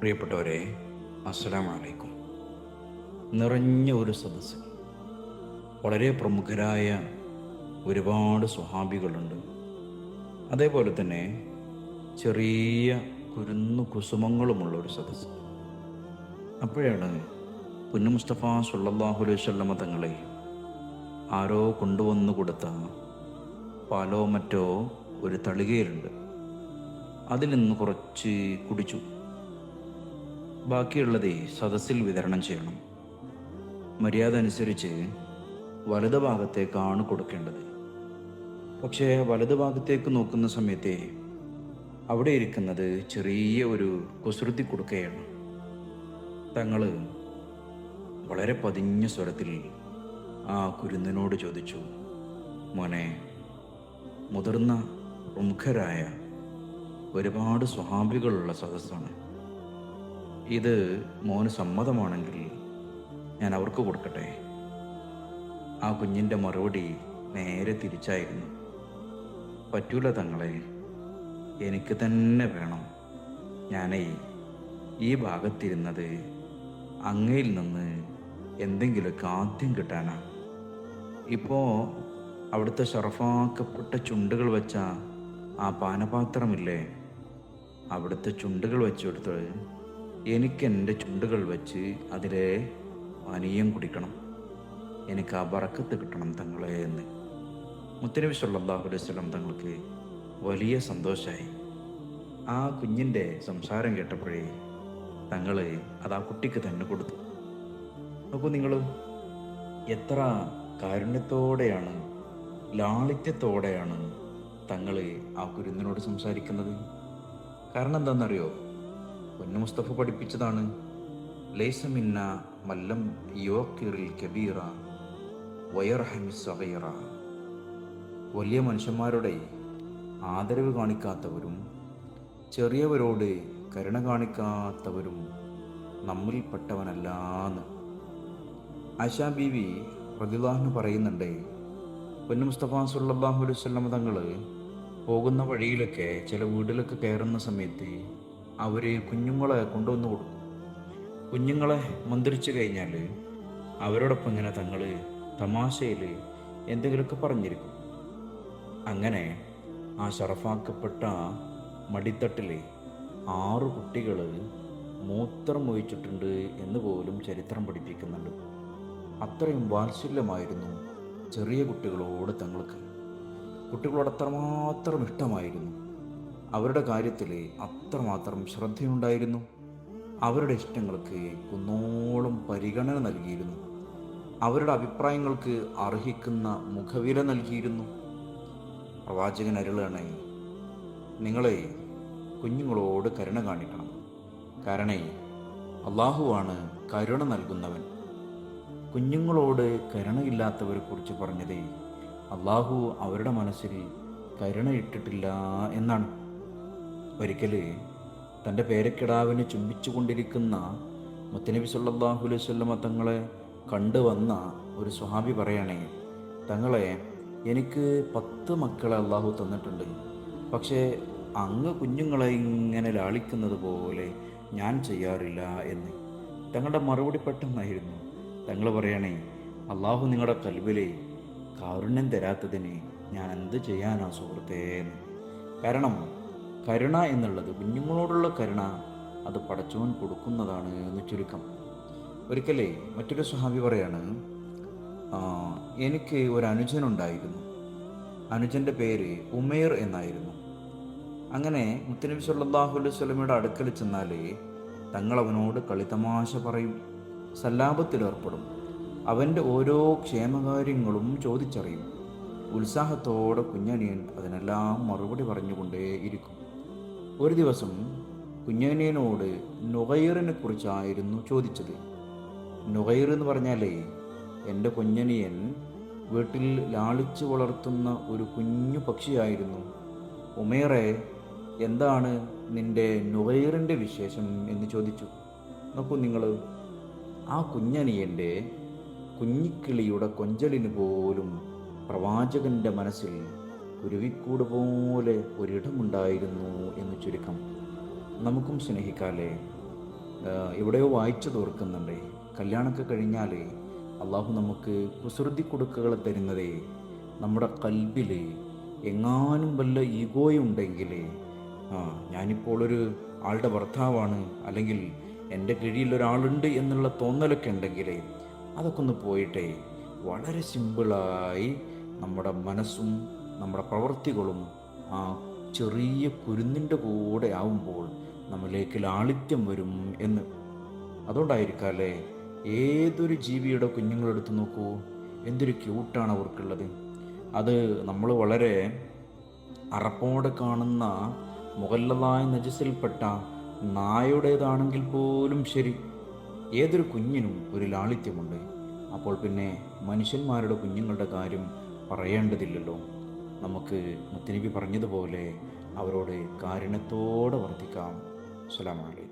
പ്രിയപ്പെട്ടവരെ അസ്സലാമലൈക്കും. നിറഞ്ഞ ഒരു സദസ്സ്. വളരെ പ്രമുഖരായ ഒരുപാട് സ്വഹാബികളുണ്ട്. അതേപോലെ തന്നെ ചെറിയ കുരുന്നു കുസുമങ്ങളുമുള്ള ഒരു സദസ്സ്. അപ്പോഴാണ് പുന്നു മുസ്തഫ സുല്ലാഹു അലൈഹി വല്ലമ തങ്ങളെ ആരോ കൊണ്ടുവന്നു കൊടുത്ത പാലോ മറ്റോ ഒരു തളികയിലുണ്ട്. അതിൽ നിന്ന് കുറച്ച് കുടിച്ചു. ബാക്കിയുള്ളതേ സദസ്സിൽ വിതരണം ചെയ്യണം. മര്യാദ അനുസരിച്ച് വലത് ഭാഗത്തേക്കാണ് കൊടുക്കേണ്ടത്. പക്ഷേ വലത് ഭാഗത്തേക്ക് നോക്കുന്ന സമയത്തെ അവിടെ ഇരിക്കുന്നത് ചെറിയ ഒരു കുസൃതി കൊടുക്കുകയാണ്. തങ്ങൾ വളരെ പതിഞ്ഞ സ്വരത്തിൽ ആ കുരുന്നിനോട് ചോദിച്ചു മോനെ മുതിർന്ന പ്രമുഖരായ ഒരുപാട് സ്വഹാബികളുള്ള സദസ്സാണ്. ഇത് മോന് സമ്മതമാണെങ്കിൽ ഞാൻ അവർക്ക് കൊടുക്കട്ടെ. ആ കുഞ്ഞിന്റെ മറുപടി നേരെ തിരിച്ചായിരുന്നു. പറ്റൂല തങ്ങളെ എനിക്ക് തന്നെ വേണം. ഞാനേ ഈ ഭാഗത്തിരുന്നത് അങ്ങയിൽ നിന്ന് എന്തെങ്കിലുമൊക്കെ ആദ്യം കിട്ടാനാ. ഇപ്പോൾ അവിടുത്തെ ഷറഫാക്കപ്പെട്ട ചുണ്ടുകൾ വെച്ച ആ പാനപാത്രമില്ലേ? അവിടുത്തെ ചുണ്ടുകൾ വെച്ചെടുത്ത് എനിക്ക് എന്റെ ചുണ്ടുകൾ വെച്ച് അതിലെ പാനീയം കുടിക്കണം. എനിക്ക് ആ ബറക്കത്ത് കിട്ടണം തങ്ങളെ എന്ന്. മുത്തനബി സല്ലല്ലാഹു അലൈഹി വസല്ലം തങ്ങൾക്ക് വലിയ സന്തോഷമായി ആ കുഞ്ഞിന്റെ സംസാരം കേട്ടപ്പോഴേ തങ്ങൾ അത് ആ കുട്ടിക്ക് തന്നെ കൊടുത്തു. നോക്കൂ നിങ്ങൾ എത്ര കാരുണ്യത്തോടെയാണ് ലാളിത്യത്തോടെയാണ് തങ്ങൾ ആ കുരുന്നിനോട് സംസാരിക്കുന്നത്? കാരണം എന്താണെന്നറിയോ? പൊന്നു മുസ്തഫ പഠിപ്പിച്ചതാണ്. ലൈസമിന്ന മല്ലം യോക്കിറിൽ കബീറ വയർഹമി സഹയറ വലിയ മനുഷ്യന്മാരുടെ ആദരവ് കാണിക്കാത്തവരും ചെറിയവരോട് കരുണ കാണിക്കാത്തവരും നമ്മിൽപ്പെട്ടവനല്ലാന്ന് ആശാ ബീവി പ്രതിലാഹ്ന് പറയുന്നുണ്ട് പൊന്നു മുസ്തഫ സുല്ലാഹു അലൈഹി വസല്ലം തങ്ങൾ പോകുന്ന വഴിയിലൊക്കെ ചില വീട്ടിലൊക്കെ കയറുന്ന സമയത്ത് അവർ കുഞ്ഞുങ്ങളെ കൊണ്ടുവന്നു കൊടുക്കും. കുഞ്ഞുങ്ങളെ മന്ത്രിച്ചു കഴിഞ്ഞാൽ അവരോടൊപ്പം ഇങ്ങനെ തങ്ങൾ തമാശയിൽ എന്തെങ്കിലുമൊക്കെ പറഞ്ഞിരിക്കും. അങ്ങനെ ആ ഷറഫാക്കപ്പെട്ട മടിത്തട്ടിൽ ആറ് കുട്ടികൾ മൂത്രം ഒഴിച്ചിട്ടുണ്ട് എന്ന് പോലും ചരിത്രം പഠിപ്പിക്കുന്നുണ്ട്. അത്രയും വാത്സല്യമായിരുന്നു ചെറിയ കുട്ടികളോട് തങ്ങൾക്ക്. കുട്ടികളോട് അത്രമാത്രം ഇഷ്ടമായിരുന്നു. അവരുടെ കാര്യത്തിൽ അത്രമാത്രം ശ്രദ്ധയുണ്ടായിരുന്നു. അവരുടെ ഇഷ്ടങ്ങൾക്ക് കുന്നോളം പരിഗണന നൽകിയിരുന്നു. അവരുടെ അഭിപ്രായങ്ങൾക്ക് അർഹിക്കുന്ന മുഖവില നൽകിയിരുന്നു. പ്രവാചകൻ അരുളാണ് നിങ്ങളെ കുഞ്ഞുങ്ങളോട് കരുണ കാണിക്കണം. കാരണേ അള്ളാഹുവാണ് കരുണ നൽകുന്നവൻ. കുഞ്ഞുങ്ങളോട് കരുണയില്ലാത്തവരെ കുറിച്ച് പറഞ്ഞതേ അള്ളാഹു അവരുടെ മനസ്സിൽ കരുണയിട്ടിട്ടില്ല എന്നാണ്. ഒരിക്കൽ തന്റെ പേരക്കിടാവിനെ ചുംബിച്ചുകൊണ്ടിരിക്കുന്ന മുത്തനബി സല്ലല്ലാഹു അലൈഹി തങ്ങളെ കണ്ടുവന്ന ഒരു സ്വഹാബി പറയണേ തങ്ങളെ എനിക്ക് പത്ത് മക്കളെ അള്ളാഹു തന്നിട്ടുണ്ട്. പക്ഷേ അങ്ങ് കുഞ്ഞുങ്ങളെ ഇങ്ങനെ ലാളിക്കുന്നത് പോലെ ഞാൻ ചെയ്യാറില്ല എന്ന്. തങ്ങളുടെ മറുപടി പെട്ടെന്നായിരുന്നു. തങ്ങൾ പറയണേ അള്ളാഹു നിങ്ങളുടെ കൽവിലെ കാരുണ്യം തരാത്തതിന് ഞാൻ എന്ത് ചെയ്യാനാ സുഹൃത്തേ എന്ന്. കാരണം കരുണ എന്നുള്ളത് കുഞ്ഞുങ്ങളോടുള്ള കരുണ അത് പടച്ചവൻ കൊടുക്കുന്നതാണ് എന്ന് ചുരുക്കം. ഒരിക്കലേ മറ്റൊരു സ്വഹാബി പറയാണ് എനിക്ക് ഒരു അനുജനുണ്ടായിരുന്നു അനുജന്റെ പേര് ഉമേർ എന്നായിരുന്നു. അങ്ങനെ മുത്തനബി സല്ലാഹു അലൈഹി സ്വലമയുടെ അടുക്കൽ ചെന്നാൽ തങ്ങൾ അവനോട് കളിതമാശ പറയും സല്ലാപത്തിലേർപ്പെടും അവന്റെ ഓരോ ക്ഷേമകാര്യങ്ങളും ചോദിച്ചറിയും. ഉത്സാഹത്തോടെ കുഞ്ഞനിയൻ അതിനെല്ലാം മറുപടി പറഞ്ഞുകൊണ്ടേ ഇരിക്കും ഒരു ദിവസം കുഞ്ഞനിയനോട് നുഗൈറിനെ കുറിച്ചായിരുന്നു ചോദിച്ചത്. നുഗൈർ എന്ന് പറഞ്ഞാലേ എന്റെ കുഞ്ഞനിയൻ വീട്ടിൽ ലാളിച്ചു വളർത്തുന്ന ഒരു കുഞ്ഞു പക്ഷിയായിരുന്നു. ഉമേറെ എന്താണ് നിന്റെ നുഗൈറിന്റെ വിശേഷം എന്ന് ചോദിച്ചു. നോക്കൂ നിങ്ങൾ ആ കുഞ്ഞനിയന്റെ കുഞ്ഞിക്കിളിയുടെ കൊഞ്ചലിന് പോലും പ്രവാചകന്റെ മനസ്സിൽ കുരുവിക്കൂട് പോലെ ഒരിടമുണ്ടായിരുന്നു എന്ന് ചുരുക്കം നമുക്കും സ്നേഹിക്കാലേ എവിടെയോ വായിച്ചു തോർക്കുന്നുണ്ടേ. കല്യാണമൊക്കെ കഴിഞ്ഞാലേ അള്ളാഹു നമുക്ക് കുസൃതി കൊടുക്കുകൾ തരുന്നതേ. നമ്മുടെ കൽബിൽ എങ്ങാനും വല്ല ഈഗോയുണ്ടെങ്കിൽ ആ ഞാനിപ്പോൾ ഒരു ആളുടെ ഭർത്താവാണ്. അല്ലെങ്കിൽ എന്റെ കീഴിൽ ഒരാളുണ്ട് എന്നുള്ള തോന്നലൊക്കെ ഉണ്ടെങ്കിൽ അതൊക്കെ ഒന്ന് പോയിട്ടേ. വളരെ സിമ്പിളായി നമ്മുടെ മനസ്സും നമ്മുടെ പ്രവൃത്തികളും ആ ചെറിയ കുരുന്നിന്റെ കൂടെ ആവുമ്പോൾ നമ്മിലേക്ക് ലാളിത്യം വരും എന്ന്. അതുകൊണ്ടായിരിക്കാല്ലേ ഏതൊരു ജീവിയുടെ കുഞ്ഞുങ്ങളെടുത്ത് നോക്കൂ? എന്തൊരു ക്യൂട്ടാണ് അവർക്കുള്ളത്. അത് നമ്മൾ വളരെ അറപ്പോടെ കാണുന്ന മുഗല്ലതായ നജസിൽപ്പെട്ട നായുടേതാണെങ്കിൽ പോലും ശരി. ഏതൊരു കുഞ്ഞിനും ഒരു ലാളിത്യമുണ്ട്. അപ്പോൾ പിന്നെ മനുഷ്യന്മാരുടെ കുഞ്ഞുങ്ങളുടെ കാര്യം പറയേണ്ടതില്ലല്ലോ. നമുക്ക് മുത്തനബി പറഞ്ഞതുപോലെ അവരോട് കാരുണ്യത്തോടെ വർദ്ധിക്കാം അസ്സലാമു അലൈക്കും.